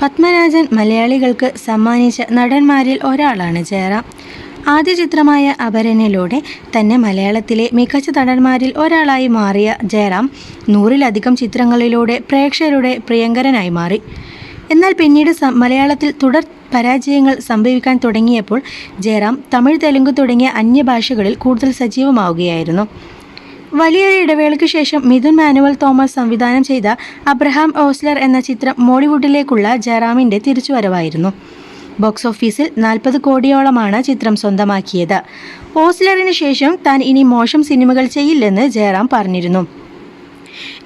പത്മരാജൻ മലയാളികൾക്ക് സമ്മാനിച്ച നടന്മാരിൽ ഒരാളാണ് ജയറാം. ആദ്യ ചിത്രമായ അപരനിലൂടെ തന്നെ മലയാളത്തിലെ മികച്ച നടന്മാരിൽ ഒരാളായി മാറിയ ജയറാം നൂറിലധികം ചിത്രങ്ങളിലൂടെ പ്രേക്ഷകരുടെ പ്രിയങ്കരനായി മാറി. എന്നാൽ പിന്നീട് മലയാളത്തിൽ തുടർ പരാജയങ്ങൾ സംഭവിക്കാൻ തുടങ്ങിയപ്പോൾ ജയറാം തമിഴ് തെലുങ്ക് തുടങ്ങിയ അന്യഭാഷകളിൽ കൂടുതൽ സജീവമാവുകയായിരുന്നു. വലിയൊരു ഇടവേളയ്ക്ക് ശേഷം മിഥുൻ മാനുവൽ തോമസ് സംവിധാനം ചെയ്ത അബ്രഹാം ഓസ്ലർ എന്ന ചിത്രം മോളിവുഡിലേക്കുള്ള ജയറാമിന്റെ തിരിച്ചുവരവായിരുന്നു. ബോക്സ് ഓഫീസിൽ നാൽപ്പത് കോടിയോളമാണ് ചിത്രം സ്വന്തമാക്കിയത്. ഓസ്ലറിന് ശേഷം താൻ ഇനി മോശം സിനിമകൾ ചെയ്യില്ലെന്ന് ജയറാം പറഞ്ഞിരുന്നു.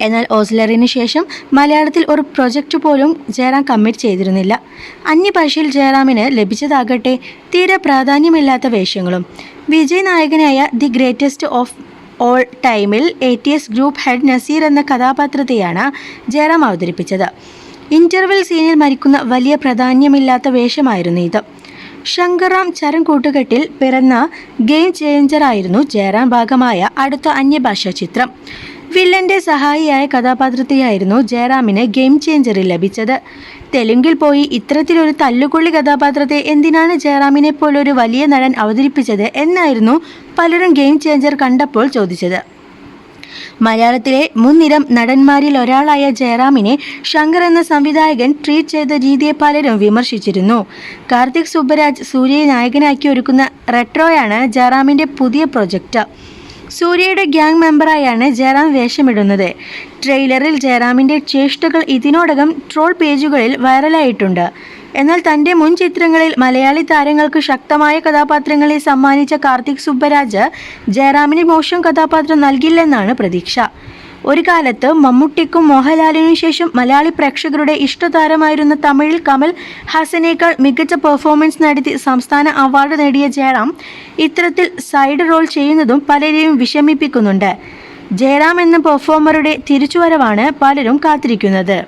എന്നാൽ ഓസ്ലറിന് ശേഷം മലയാളത്തിൽ ഒരു പ്രൊജക്റ്റ് പോലും ജയറാം കമ്മിറ്റ് ചെയ്തിരുന്നില്ല. അന്യഭാഷയിൽ ജയറാമിന് ലഭിച്ചതാകട്ടെ തീരെ പ്രാധാന്യമില്ലാത്ത വേഷങ്ങളും. വിജയ് നായകനായ ദി ഗ്രേറ്റസ്റ്റ് ഓഫ് ഓൾ ടൈമിൽ A T S group head Naseer എന്ന കഥാപാത്രത്തെയാണ് ജയറാം അവതരിപ്പിച്ചത്. ഇന്റർവെൽ സീനിൽ മരിക്കുന്ന വലിയ പ്രാധാന്യമില്ലാത്ത വേഷമായിരുന്നു ഇത്. ശങ്കറാം ചരൺ കൂട്ടുകെട്ടിൽ പിറന്ന ഗെയിം ചേഞ്ചറായിരുന്നു ജയറാം ഭാഗമായ അടുത്ത അന്യഭാഷാ ചിത്രം. വില്ലന്റെ സഹായിയായ കഥാപാത്രത്തെയായിരുന്നു ജയറാമിന് ഗെയിം ചേഞ്ചറിൽ ലഭിച്ചത്. തെലുങ്കിൽ പോയി ഇത്തരത്തിലൊരു തല്ലുകൊള്ളി കഥാപാത്രത്തെ എന്തിനാണ് ജയറാമിനെ പോലൊരു വലിയ നടൻ അവതരിപ്പിച്ചത് എന്നായിരുന്നു പലരും ഗെയിം ചേഞ്ചർ കണ്ടപ്പോൾ ചോദിച്ചത്. മലയാളത്തിലെ മുൻനിരം നടന്മാരിൽ ഒരാളായ ജയറാമിനെ ശങ്കർ എന്ന സംവിധായകൻ ട്രീറ്റ് ചെയ്ത രീതിയെ പലരും വിമർശിച്ചിരുന്നു. കാർത്തിക് സുബ്ബരാജ് സൂര്യയെ നായകനാക്കി ഒരുക്കുന്ന റെട്രോയാണ് ജയറാമിന്റെ പുതിയ പ്രൊജക്റ്റ്. സൂര്യയുടെ ഗ്യാങ് മെമ്പറായാണ് ജയറാം വേഷമിടുന്നത്. ട്രെയിലറിൽ ജയറാമിന്റെ ചേഷ്ടകൾ ഇതിനോടകം ട്രോൾ പേജുകളിൽ വൈറലായിട്ടുണ്ട്. എന്നാൽ തന്റെ മുൻ ചിത്രങ്ങളിൽ മലയാളി താരങ്ങൾക്ക് ശക്തമായ കഥാപാത്രങ്ങളെ സമ്മാനിച്ച കാർത്തിക് സുബ്ബരാജ് ജയറാമിന് മോശം കഥാപാത്രം നൽകില്ലെന്നാണ് പ്രതീക്ഷ. ഒരു കാലത്ത് മമ്മൂട്ടിക്കും മോഹൻലാലിനും ശേഷം മലയാളി പ്രേക്ഷകരുടെ ഇഷ്ടതാരമായിരുന്ന തമിഴിൽ കമൽ ഹാസനേക്കാൾ മികച്ച പെർഫോമൻസ് നടത്തി സംസ്ഥാന അവാർഡ് നേടിയ ജയറാം ഇത്തരത്തിൽ സൈഡ് റോൾ ചെയ്യുന്നതും പലരെയും വിഷമിപ്പിക്കുന്നുണ്ട്. ജയറാം എന്ന പെർഫോമറുടെ തിരിച്ചുവരവാണ് പലരും കാത്തിരിക്കുന്നത്.